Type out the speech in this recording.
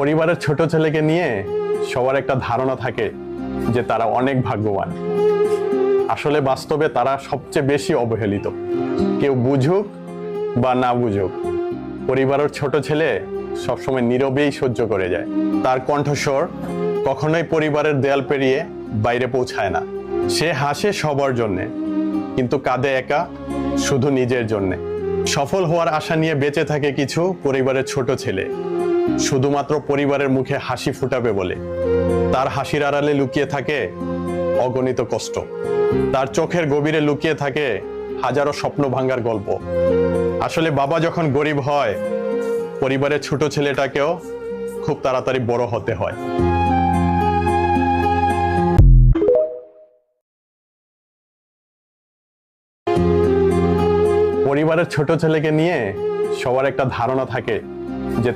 পরিবারের ছোট ছেলেকে নিয়ে সবার একটা ধারণা থাকে যে তারা অনেক ভাগ্যবান। আসলে বাস্তবে তারা সবচেয়ে বেশি অবহেলিত। কেউ বুঝুক বা না বুঝুক, পরিবারের ছোট ছেলে সবসময় নীরবেই সহ্য করে যায়। তার কণ্ঠস্বর কখনোই পরিবারের দেয়াল পেরিয়ে বাইরে পৌঁছায় না। সে হাসে সবার জন্যে, কিন্তু কাঁদে একা শুধু নিজের জন্যে। সফল হওয়ার আশা নিয়ে বেঁচে থাকে কিছু পরিবারের ছোট ছেলে। শুধুমাত্র পরিবারের মুখে হাসি ফুটাবে বলে। তার হাসির আড়ালে লুকিয়ে থাকে অগণিত কষ্ট। তার চোখের গভীরে লুকিয়ে থাকে হাজারো স্বপ্ন ভাঙ্গার গল্প। আসলে বাবা যখন গরিব হয়, পরিবারের ছোট ছেলেটাকেও খুব তাড়াতাড়ি বড় হতে হয়। পরিবারের ছোট ছেলেকে নিয়ে সবার একটা ধারণা থাকে যে